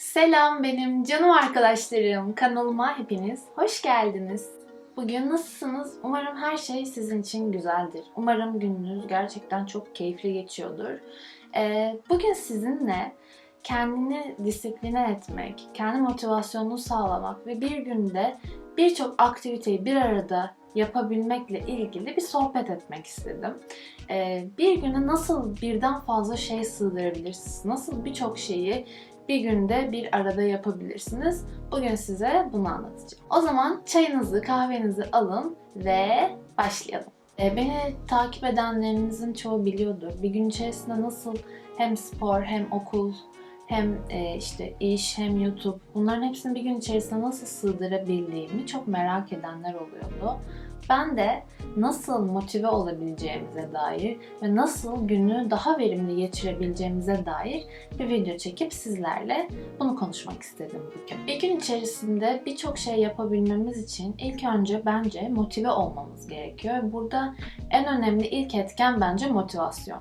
Selam benim canım arkadaşlarım. Kanalıma hepiniz hoş geldiniz. Bugün nasılsınız? Umarım her şey sizin için güzeldir. Umarım gününüz gerçekten çok keyifli geçiyordur. Ee, bugün sizinle kendini disipline etmek, kendi motivasyonunu sağlamak ve bir günde birçok aktiviteyi bir arada yapabilmekle ilgili bir sohbet etmek istedim. Ee, bir güne nasıl birden fazla şey sığdırabilirsiniz? Nasıl birçok şeyi bir günde bir arada yapabilirsiniz. Bugün size bunu anlatacağım. O zaman çayınızı, kahvenizi alın ve başlayalım. Ee, Beni takip edenlerinizin çoğu biliyordur. Bir gün içerisinde nasıl hem spor hem okul hem e, işte iş hem YouTube bunların hepsini bir gün içerisinde nasıl sığdırabildiğimi çok merak edenler oluyordu. Ben de nasıl motive olabileceğimize dair ve nasıl günü daha verimli geçirebileceğimize dair bir video çekip sizlerle bunu konuşmak istedim bugün. Bir gün içerisinde birçok şey yapabilmemiz için ilk önce bence motive olmamız gerekiyor. Burada en önemli ilk etken bence motivasyon.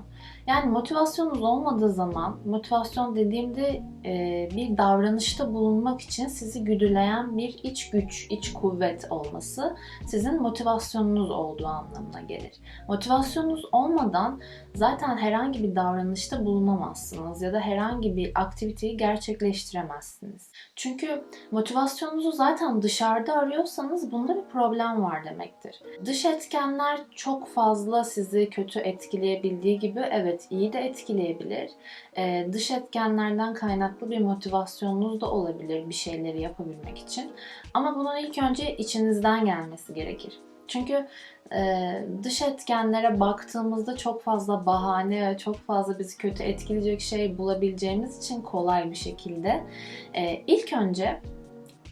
Yani motivasyonunuz olmadığı zaman, motivasyon dediğimde e, bir davranışta bulunmak için sizi güdüleyen bir iç güç, iç kuvvet olması sizin motivasyonunuz olduğu anlamına gelir. Motivasyonunuz olmadan zaten herhangi bir davranışta bulunamazsınız ya da herhangi bir aktiviteyi gerçekleştiremezsiniz. Çünkü motivasyonunuzu zaten dışarıda arıyorsanız bunda bir problem var demektir. Dış etkenler çok fazla sizi kötü etkileyebildiği gibi evet iyi de etkileyebilir. Ee, dış etkenlerden kaynaklı bir motivasyonunuz da olabilir bir şeyleri yapabilmek için. Ama bunun ilk önce içinizden gelmesi gerekir. Çünkü e, dış etkenlere baktığımızda çok fazla bahane çok fazla bizi kötü etkileyecek şey bulabileceğimiz için kolay bir şekilde e, ilk önce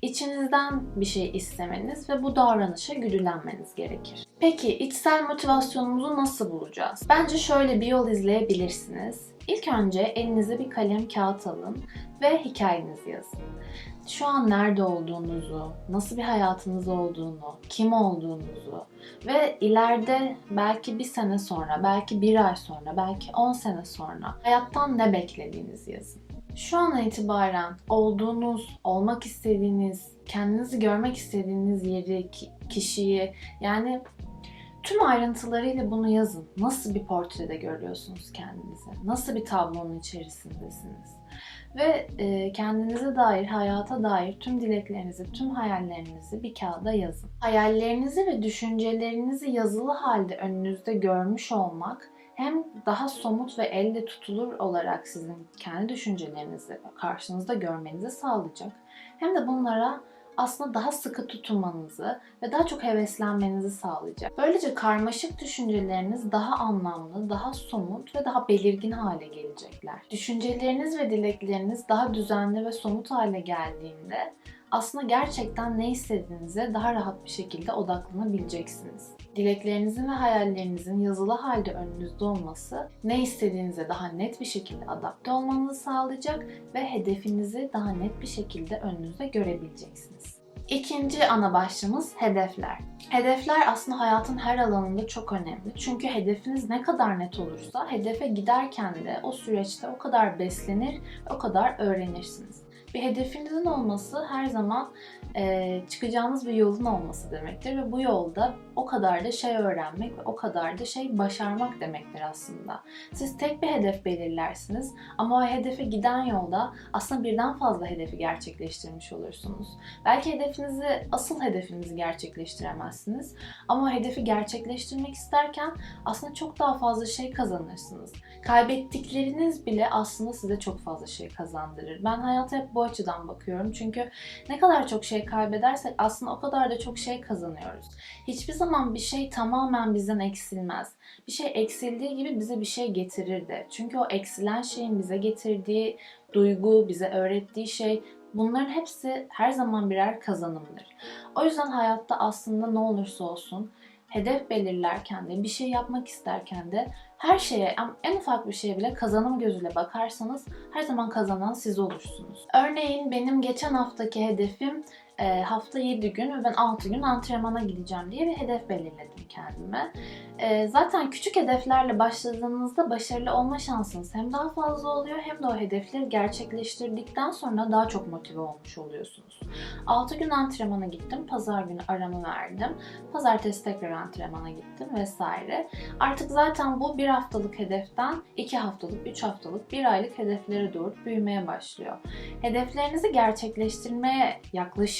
içinizden bir şey istemeniz ve bu davranışa güdülenmeniz gerekir. Peki içsel motivasyonumuzu nasıl bulacağız? Bence şöyle bir yol izleyebilirsiniz. İlk önce elinize bir kalem kağıt alın ve hikayenizi yazın. Şu an nerede olduğunuzu, nasıl bir hayatınız olduğunu, kim olduğunuzu ve ileride belki bir sene sonra, belki bir ay sonra, belki on sene sonra hayattan ne beklediğinizi yazın. Şu an itibaren olduğunuz, olmak istediğiniz, kendinizi görmek istediğiniz yeri, ki- kişiyi yani tüm ayrıntılarıyla bunu yazın. Nasıl bir portrede görüyorsunuz kendinizi? Nasıl bir tablonun içerisindesiniz? Ve e, kendinize dair, hayata dair tüm dileklerinizi, tüm hayallerinizi bir kağıda yazın. Hayallerinizi ve düşüncelerinizi yazılı halde önünüzde görmüş olmak hem daha somut ve elle tutulur olarak sizin kendi düşüncelerinizi karşınızda görmenizi sağlayacak. Hem de bunlara aslında daha sıkı tutunmanızı ve daha çok heveslenmenizi sağlayacak. Böylece karmaşık düşünceleriniz daha anlamlı, daha somut ve daha belirgin hale gelecekler. Düşünceleriniz ve dilekleriniz daha düzenli ve somut hale geldiğinde aslında gerçekten ne istediğinize daha rahat bir şekilde odaklanabileceksiniz. Dileklerinizin ve hayallerinizin yazılı halde önünüzde olması ne istediğinize daha net bir şekilde adapte olmanızı sağlayacak ve hedefinizi daha net bir şekilde önünüzde görebileceksiniz. İkinci ana başlığımız hedefler. Hedefler aslında hayatın her alanında çok önemli. Çünkü hedefiniz ne kadar net olursa hedefe giderken de o süreçte o kadar beslenir o kadar öğrenirsiniz. Bir hedefinizin olması her zaman e, çıkacağınız bir yolun olması demektir ve bu yolda o kadar da şey öğrenmek ve o kadar da şey başarmak demektir aslında. Siz tek bir hedef belirlersiniz ama o hedefe giden yolda aslında birden fazla hedefi gerçekleştirmiş olursunuz. Belki hedefinizi, asıl hedefinizi gerçekleştiremezsiniz ama o hedefi gerçekleştirmek isterken aslında çok daha fazla şey kazanırsınız. Kaybettikleriniz bile aslında size çok fazla şey kazandırır. Ben hayata hep bu açıdan bakıyorum. Çünkü ne kadar çok şey kaybedersek aslında o kadar da çok şey kazanıyoruz. Hiçbir zaman bir şey tamamen bizden eksilmez. Bir şey eksildiği gibi bize bir şey getirir de. Çünkü o eksilen şeyin bize getirdiği duygu, bize öğrettiği şey bunların hepsi her zaman birer kazanımdır. O yüzden hayatta aslında ne olursa olsun hedef belirlerken de bir şey yapmak isterken de her şeye, en ufak bir şeye bile kazanım gözüyle bakarsanız her zaman kazanan siz olursunuz. Örneğin benim geçen haftaki hedefim e, hafta 7 gün ve ben 6 gün antrenmana gideceğim diye bir hedef belirledim kendime. E, zaten küçük hedeflerle başladığınızda başarılı olma şansınız hem daha fazla oluyor hem de o hedefleri gerçekleştirdikten sonra daha çok motive olmuş oluyorsunuz. 6 gün antrenmana gittim, pazar günü aramı verdim, pazartesi tekrar antrenmana gittim vesaire. Artık zaten bu bir haftalık hedeften 2 haftalık, 3 haftalık, 1 aylık hedeflere doğru büyümeye başlıyor. Hedeflerinizi gerçekleştirmeye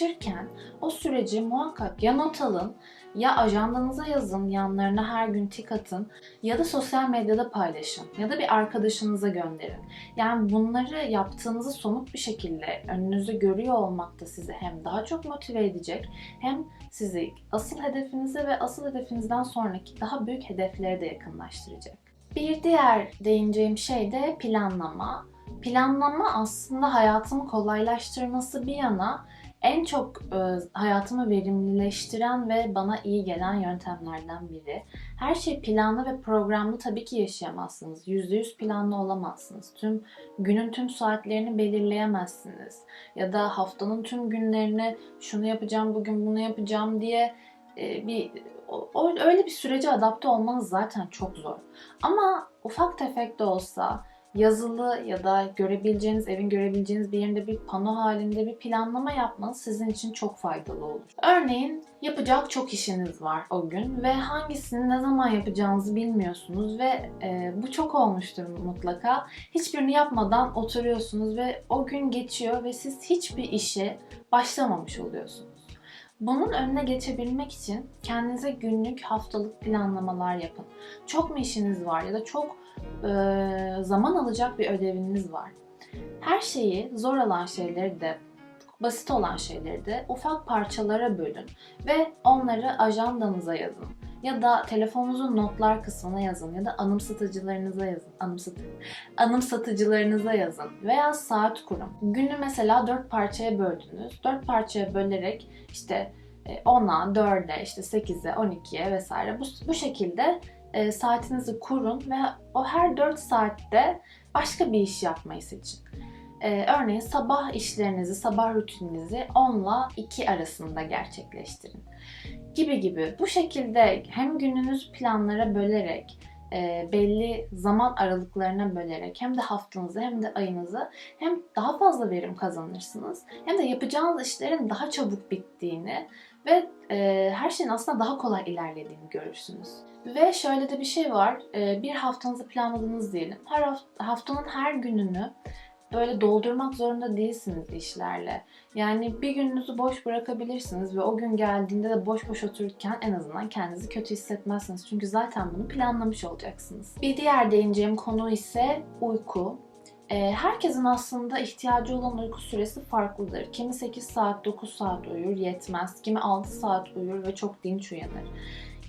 yaklaşırken o süreci muhakkak ya not alın ya ajandanıza yazın, yanlarına her gün tik atın ya da sosyal medyada paylaşın ya da bir arkadaşınıza gönderin. Yani bunları yaptığınızı somut bir şekilde önünüzde görüyor olmak da sizi hem daha çok motive edecek hem sizi asıl hedefinize ve asıl hedefinizden sonraki daha büyük hedeflere de yakınlaştıracak. Bir diğer değineceğim şey de planlama. Planlama aslında hayatımı kolaylaştırması bir yana en çok e, hayatımı verimlileştiren ve bana iyi gelen yöntemlerden biri. Her şey planlı ve programlı tabii ki yaşayamazsınız. %100 planlı olamazsınız. Tüm günün tüm saatlerini belirleyemezsiniz. Ya da haftanın tüm günlerini şunu yapacağım, bugün bunu yapacağım diye e, bir öyle bir sürece adapte olmanız zaten çok zor. Ama ufak tefek de olsa yazılı ya da görebileceğiniz, evin görebileceğiniz bir yerinde bir pano halinde bir planlama yapmanız sizin için çok faydalı olur. Örneğin yapacak çok işiniz var o gün ve hangisini ne zaman yapacağınızı bilmiyorsunuz ve e, bu çok olmuştur mutlaka. Hiçbirini yapmadan oturuyorsunuz ve o gün geçiyor ve siz hiçbir işe başlamamış oluyorsunuz. Bunun önüne geçebilmek için kendinize günlük, haftalık planlamalar yapın. Çok mu işiniz var ya da çok zaman alacak bir ödeviniz var. Her şeyi, zor olan şeyleri de, basit olan şeyleri de ufak parçalara bölün ve onları ajandanıza yazın. Ya da telefonunuzun notlar kısmına yazın ya da anımsatıcılarınıza yazın. Anımsat anımsatıcılarınıza yazın veya saat kurun. Günü mesela dört parçaya böldünüz. Dört parçaya bölerek işte 10'a, 4'e, işte 8'e, 12'ye vesaire bu, bu şekilde e, saatinizi kurun ve o her 4 saatte başka bir iş yapmayı seçin. E, örneğin sabah işlerinizi, sabah rutininizi 10 ile 2 arasında gerçekleştirin. Gibi gibi. Bu şekilde hem gününüzü planlara bölerek e, belli zaman aralıklarına bölerek hem de haftanızı hem de ayınızı hem daha fazla verim kazanırsınız hem de yapacağınız işlerin daha çabuk bittiğini ve e, her şeyin aslında daha kolay ilerlediğini görürsünüz. Ve şöyle de bir şey var. E, bir haftanızı planladınız diyelim. Her hafta, haftanın her gününü böyle doldurmak zorunda değilsiniz işlerle. Yani bir gününüzü boş bırakabilirsiniz ve o gün geldiğinde de boş boş otururken en azından kendinizi kötü hissetmezsiniz. Çünkü zaten bunu planlamış olacaksınız. Bir diğer değineceğim konu ise uyku. Ee, herkesin aslında ihtiyacı olan uyku süresi farklıdır. Kimi 8 saat, 9 saat uyur, yetmez. Kimi 6 saat uyur ve çok dinç uyanır.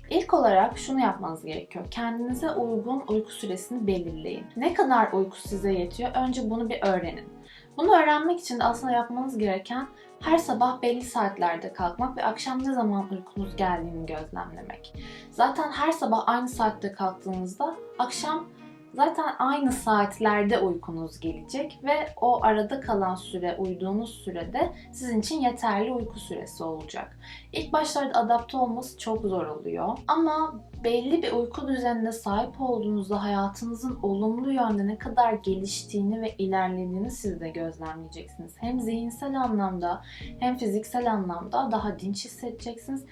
İlk olarak şunu yapmanız gerekiyor. Kendinize uygun uyku süresini belirleyin. Ne kadar uyku size yetiyor? Önce bunu bir öğrenin. Bunu öğrenmek için de aslında yapmanız gereken her sabah belli saatlerde kalkmak ve akşam ne zaman uykunuz geldiğini gözlemlemek. Zaten her sabah aynı saatte kalktığınızda akşam Zaten aynı saatlerde uykunuz gelecek ve o arada kalan süre, uyuduğunuz sürede sizin için yeterli uyku süresi olacak. İlk başlarda adapte olması çok zor oluyor ama belli bir uyku düzenine sahip olduğunuzda hayatınızın olumlu yönde ne kadar geliştiğini ve ilerlediğini siz de gözlemleyeceksiniz. Hem zihinsel anlamda hem fiziksel anlamda daha dinç hissedeceksiniz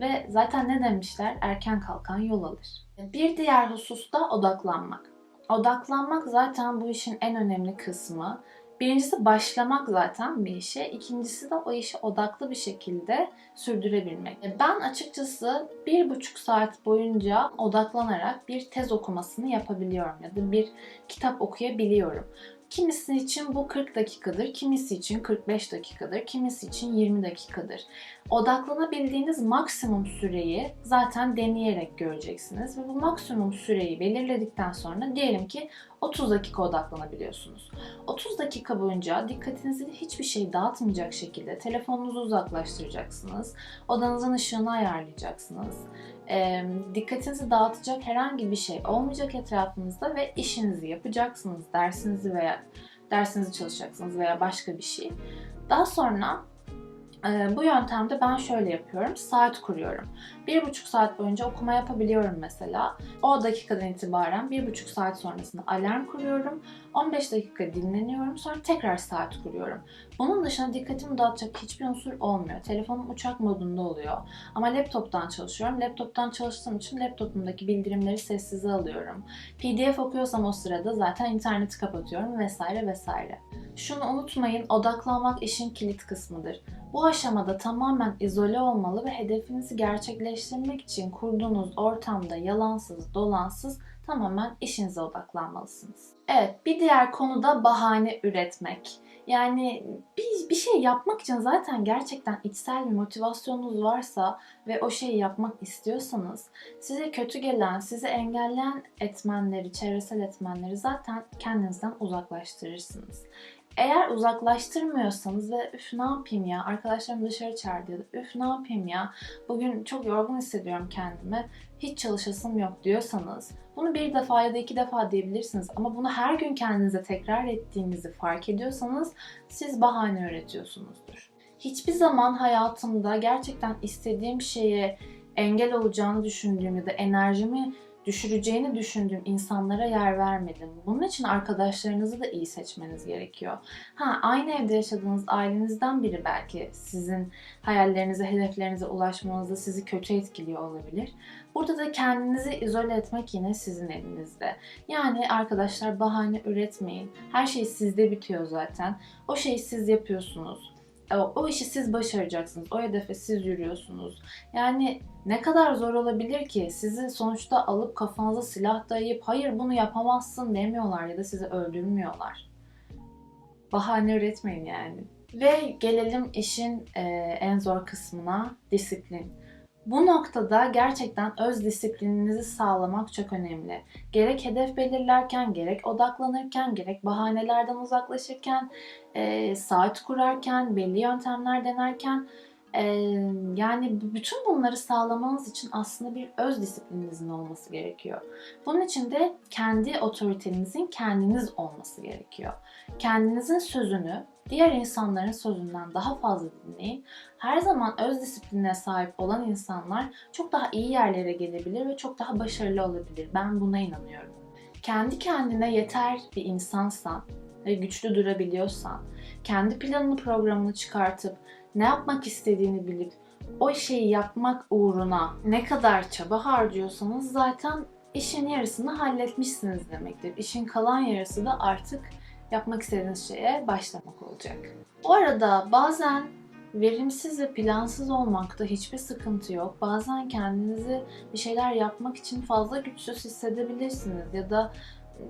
ve zaten ne demişler? Erken kalkan yol alır. Bir diğer husus da odaklanmak. Odaklanmak zaten bu işin en önemli kısmı. Birincisi başlamak zaten bir işe. İkincisi de o işi odaklı bir şekilde sürdürebilmek. E, ben açıkçası bir buçuk saat boyunca odaklanarak bir tez okumasını yapabiliyorum ya da bir kitap okuyabiliyorum. Kimisi için bu 40 dakikadır, kimisi için 45 dakikadır, kimisi için 20 dakikadır. Odaklanabildiğiniz maksimum süreyi zaten deneyerek göreceksiniz ve bu maksimum süreyi belirledikten sonra diyelim ki 30 dakika odaklanabiliyorsunuz. 30 dakika boyunca dikkatinizi hiçbir şey dağıtmayacak şekilde telefonunuzu uzaklaştıracaksınız. Odanızın ışığını ayarlayacaksınız. Dikkatinizi dağıtacak herhangi bir şey olmayacak etrafınızda ve işinizi yapacaksınız. Dersinizi veya dersinizi çalışacaksınız veya başka bir şey. Daha sonra bu yöntemde ben şöyle yapıyorum. Saat kuruyorum. Bir buçuk saat boyunca okuma yapabiliyorum mesela. O dakikadan itibaren bir buçuk saat sonrasında alarm kuruyorum. 15 dakika dinleniyorum. Sonra tekrar saat kuruyorum. Bunun dışında dikkatimi dağıtacak hiçbir unsur olmuyor. Telefonum uçak modunda oluyor. Ama laptoptan çalışıyorum. Laptoptan çalıştığım için laptopumdaki bildirimleri sessize alıyorum. PDF okuyorsam o sırada zaten interneti kapatıyorum vesaire vesaire. Şunu unutmayın, odaklanmak işin kilit kısmıdır. Bu aşamada tamamen izole olmalı ve hedefinizi gerçekleştirmek için kurduğunuz ortamda yalansız, dolansız tamamen işinize odaklanmalısınız. Evet, bir diğer konu da bahane üretmek. Yani bir, bir şey yapmak için zaten gerçekten içsel bir motivasyonunuz varsa ve o şeyi yapmak istiyorsanız size kötü gelen, sizi engelleyen etmenleri, çevresel etmenleri zaten kendinizden uzaklaştırırsınız. Eğer uzaklaştırmıyorsanız ve üf ne yapayım ya? arkadaşlarım dışarı çağırdı ya da üf ne yapayım ya? Bugün çok yorgun hissediyorum kendimi. Hiç çalışasım yok. diyorsanız bunu bir defa ya da iki defa diyebilirsiniz. Ama bunu her gün kendinize tekrar ettiğinizi fark ediyorsanız siz bahane üretiyorsunuzdur. Hiçbir zaman hayatımda gerçekten istediğim şeye engel olacağını düşündüğüm ya da enerjimi düşüreceğini düşündüğüm insanlara yer vermedim. Bunun için arkadaşlarınızı da iyi seçmeniz gerekiyor. Ha aynı evde yaşadığınız ailenizden biri belki sizin hayallerinize, hedeflerinize ulaşmanızda sizi kötü etkiliyor olabilir. Burada da kendinizi izole etmek yine sizin elinizde. Yani arkadaşlar bahane üretmeyin. Her şey sizde bitiyor zaten. O şeyi siz yapıyorsunuz o işi siz başaracaksınız. O hedefe siz yürüyorsunuz. Yani ne kadar zor olabilir ki sizi sonuçta alıp kafanıza silah dayayıp hayır bunu yapamazsın demiyorlar ya da sizi öldürmüyorlar. Bahane üretmeyin yani. Ve gelelim işin en zor kısmına disiplin. Bu noktada gerçekten öz disiplininizi sağlamak çok önemli. Gerek hedef belirlerken, gerek odaklanırken, gerek bahanelerden uzaklaşırken, e, saat kurarken, belli yöntemler denerken e, yani bütün bunları sağlamanız için aslında bir öz disiplininizin olması gerekiyor. Bunun için de kendi otoritenizin kendiniz olması gerekiyor. Kendinizin sözünü diğer insanların sözünden daha fazla dinleyin. Her zaman öz disipline sahip olan insanlar çok daha iyi yerlere gelebilir ve çok daha başarılı olabilir. Ben buna inanıyorum. Kendi kendine yeter bir insansan ve güçlü durabiliyorsan, kendi planını programını çıkartıp ne yapmak istediğini bilip o şeyi yapmak uğruna ne kadar çaba harcıyorsanız zaten işin yarısını halletmişsiniz demektir. İşin kalan yarısı da artık yapmak istediğiniz şeye başlamak olacak. Bu arada bazen verimsiz ve plansız olmakta hiçbir sıkıntı yok. Bazen kendinizi bir şeyler yapmak için fazla güçsüz hissedebilirsiniz ya da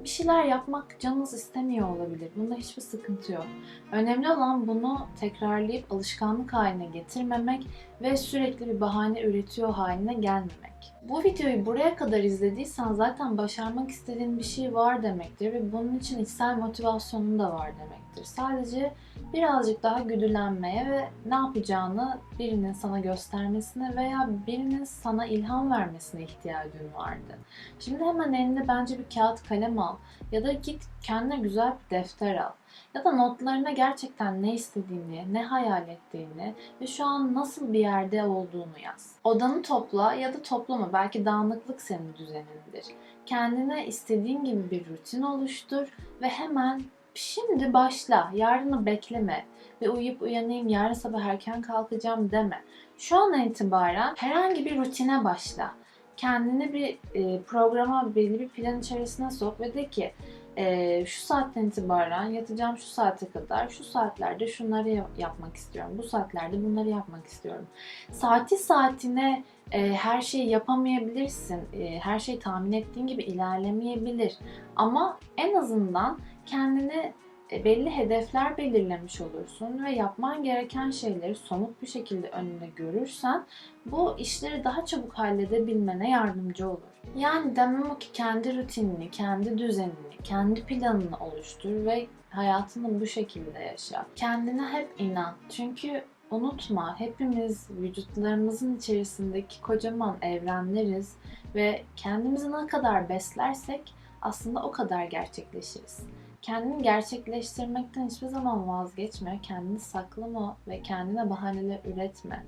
bir şeyler yapmak canınız istemiyor olabilir. Bunda hiçbir sıkıntı yok. Önemli olan bunu tekrarlayıp alışkanlık haline getirmemek ve sürekli bir bahane üretiyor haline gelmemek. Bu videoyu buraya kadar izlediysen zaten başarmak istediğin bir şey var demektir ve bunun için içsel motivasyonun da var demektir. Sadece birazcık daha güdülenmeye ve ne yapacağını birinin sana göstermesine veya birinin sana ilham vermesine ihtiyacın vardı. Şimdi hemen elinde bence bir kağıt kalem al ya da git kendine güzel bir defter al. Ya da notlarına gerçekten ne istediğini, ne hayal ettiğini ve şu an nasıl bir yerde olduğunu yaz. Odanı topla ya da toplama. Belki dağınıklık senin düzenindir. Kendine istediğin gibi bir rutin oluştur ve hemen şimdi başla. Yarını bekleme ve uyuyup uyanayım yarın sabah erken kalkacağım deme. Şu an itibaren herhangi bir rutine başla. Kendini bir programa, belli bir plan içerisine sok ve de ki e, şu saatten itibaren yatacağım şu saate kadar şu saatlerde şunları yapmak istiyorum. Bu saatlerde bunları yapmak istiyorum. Saati saatine e, her şeyi yapamayabilirsin. E, her şey tahmin ettiğin gibi ilerlemeyebilir. Ama en azından kendine e, belli hedefler belirlemiş olursun ve yapman gereken şeyleri somut bir şekilde önünde görürsen bu işleri daha çabuk halledebilmene yardımcı olur. Yani demem o ki kendi rutinini, kendi düzenini, kendi planını oluştur ve hayatını bu şekilde yaşa. Kendine hep inan. Çünkü unutma hepimiz vücutlarımızın içerisindeki kocaman evrenleriz ve kendimizi ne kadar beslersek aslında o kadar gerçekleşiriz. Kendini gerçekleştirmekten hiçbir zaman vazgeçme, kendini saklama ve kendine bahaneler üretme.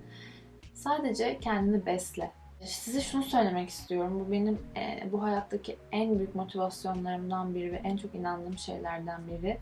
Sadece kendini besle. Size şunu söylemek istiyorum. Bu benim e, bu hayattaki en büyük motivasyonlarımdan biri ve en çok inandığım şeylerden biri.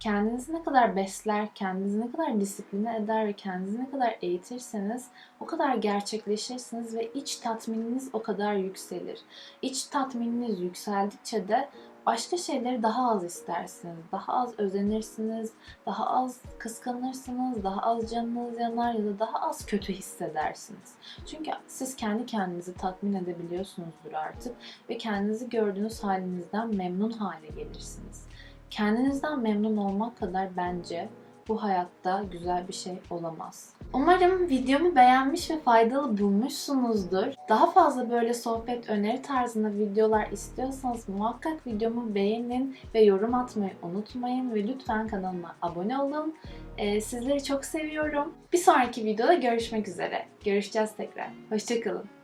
Kendinizi ne kadar besler, kendinizi ne kadar disipline eder ve kendinizi ne kadar eğitirseniz o kadar gerçekleşirsiniz ve iç tatmininiz o kadar yükselir. İç tatmininiz yükseldikçe de başka şeyleri daha az istersiniz, daha az özenirsiniz, daha az kıskanırsınız, daha az canınız yanar ya da daha az kötü hissedersiniz. Çünkü siz kendi kendinizi tatmin edebiliyorsunuzdur artık ve kendinizi gördüğünüz halinizden memnun hale gelirsiniz. Kendinizden memnun olmak kadar bence bu hayatta güzel bir şey olamaz. Umarım videomu beğenmiş ve faydalı bulmuşsunuzdur. Daha fazla böyle sohbet öneri tarzında videolar istiyorsanız muhakkak videomu beğenin ve yorum atmayı unutmayın ve lütfen kanalıma abone olun. Ee, sizleri çok seviyorum. Bir sonraki videoda görüşmek üzere. Görüşeceğiz tekrar. Hoşçakalın.